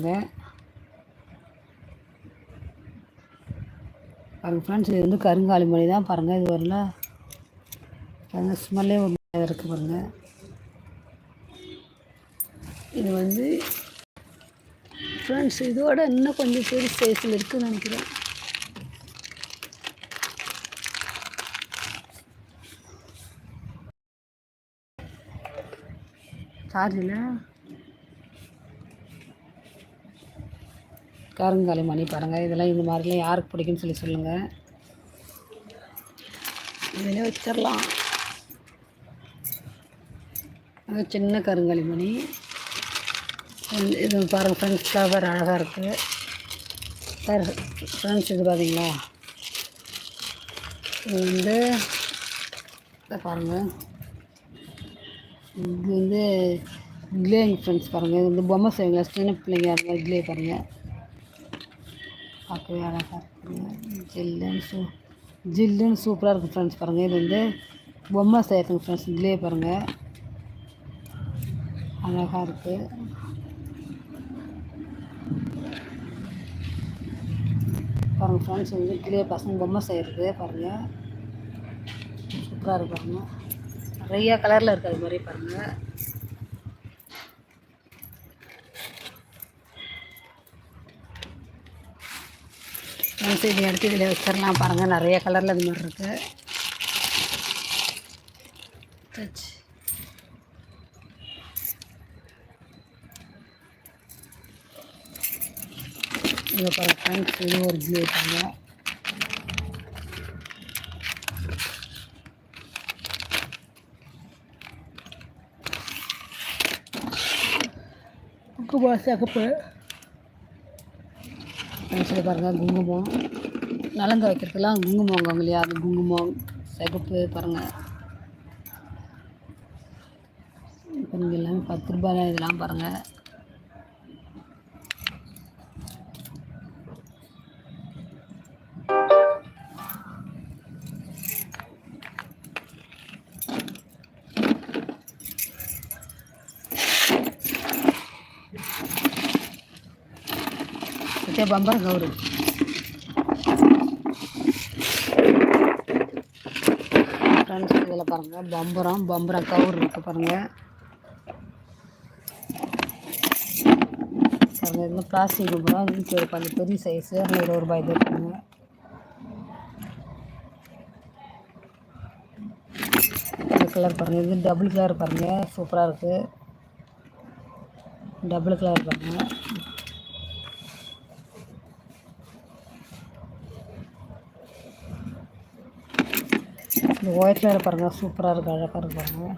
பாருங்கள் பாருங்கள் ஃப்ரெண்ட்ஸ் இது வந்து கருங்காலி மணி தான் பாருங்கள் இது வரல. பாருங்கள் ஸ்மெல்லே ஒரு இருக்குது பாருங்கள் இது வந்து ஃப்ரெண்ட்ஸ் இதோட இன்னும் கொஞ்சம் பெரிய சைஸில் இருக்குதுன்னு நினைக்கிறேன். சார்ஜ் இல்லை? கருங்காலி மணி பாருங்கள் இதெல்லாம் இந்த மாதிரிலாம் யாருக்கு பிடிக்கும்னு சொல்லி சொல்லுங்கள் இதிலே வச்சிடலாம். அது சின்ன கருங்காலி மணி. இது- பாருங்கள் ஃப்ரெண்ட்ஸ் ஃப்ளவர் அழகாக இருக்குது சார் ஃப்ரெண்ட்ஸ் இது பார்த்தீங்களா இது வந்து இதை பாருங்கள் இது வந்து கிளேங் ஃப்ரெண்ட்ஸ் பாருங்கள் இது வந்து பொம்மை செய்வீங்களா? சின்ன பிள்ளைங்க அது மாதிரி கிளே பாருங்கள் பார்க்கவே அழகாக இருக்குங்க. ஜில்லுன்னு சூ ஜில்லுன்னு சூப்பராக இருக்குது ஃப்ரெண்ட்ஸ் பாருங்கள் இது வந்து பொம்மை செய்யறதுங்க ஃப்ரெண்ட்ஸ் இதுலேயே பாருங்கள் அழகாக இருக்குது பாருங்கள் ஃப்ரெண்ட்ஸ் வந்து கிளே பசங்க பொம்மை செய்கிறது பாருங்கள் சூப்பராக இருக்கு பாருங்கள் நிறையா கலரில் இருக்குது அது மாதிரி பாருங்கள் ஃப்ரெண்ட்ஸ் இதை எடுத்து இதில் வச்சிடலாம். பாருங்கள் நிறைய கலரில் இது மாதிரி இருக்குது டச் பாருங்கள் ஃப்ரெண்ட்ஸ் இது ஒரு ப்ளூ பாருங்கள் குங்கும சிகப்பு ஃப்ரெண்ட்ஸில் பாருங்கள் குங்குமம். நலங்க வைக்கிறதுக்கெல்லாம் குங்குமம் வாங்குவாங்க இல்லையா? அது குங்குமம் சிகப்பு பாருங்கள் இப்போ நீங்கள் எல்லாமே பத்து ரூபாய் இதெல்லாம் பாருங்கள் ಮತ್ತೆ ಬಂಬರ್ ಗೌರಿ ஃப்ரெண்ட்ஸ் இதில் பாருங்கள் பம்பரம் பம்பரம் கவுர் இருக்குது பாருங்கள் பாருங்கள் இது பிளாஸ்டிக் பம்பரம் வீட்டில் இருக்கும் அந்த பெரிய சைஸு அதில் இருபது ரூபாய் இது இருக்குங்க இந்த கலர் பாருங்கள் இது டபுள் கலர் பாருங்கள் சூப்பராக இருக்குது டபுள் கலர் பாருங்கள் இந்த ஒயிட் கலர் பாருங்கள் சூப்பராக இருக்குது அழகாக இருக்குது பாருங்கள்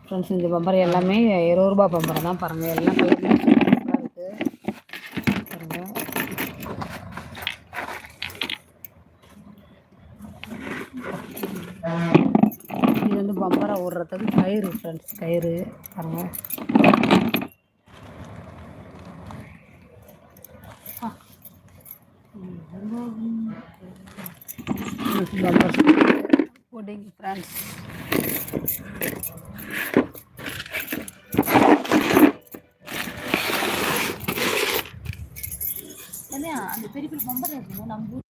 ஃப்ரெண்ட்ஸ் இந்த பம்பர் எல்லாமே இருபது ரூபா பம்பர் தான் பாருங்கள் எல்லாம் கலருமே சூப்பராக இருக்குது பாருங்கள் இது வந்து பம்பரை ஓடுறதுக்கு கயிறு ஃப்ரெண்ட்ஸ் கயிறு. பாருங்கள் பம்பர் புடிங் ஃப்ரெண்ட்ஸ் அந்த பெரிய பெரிய பம்பர் இருக்கணும் நம்ம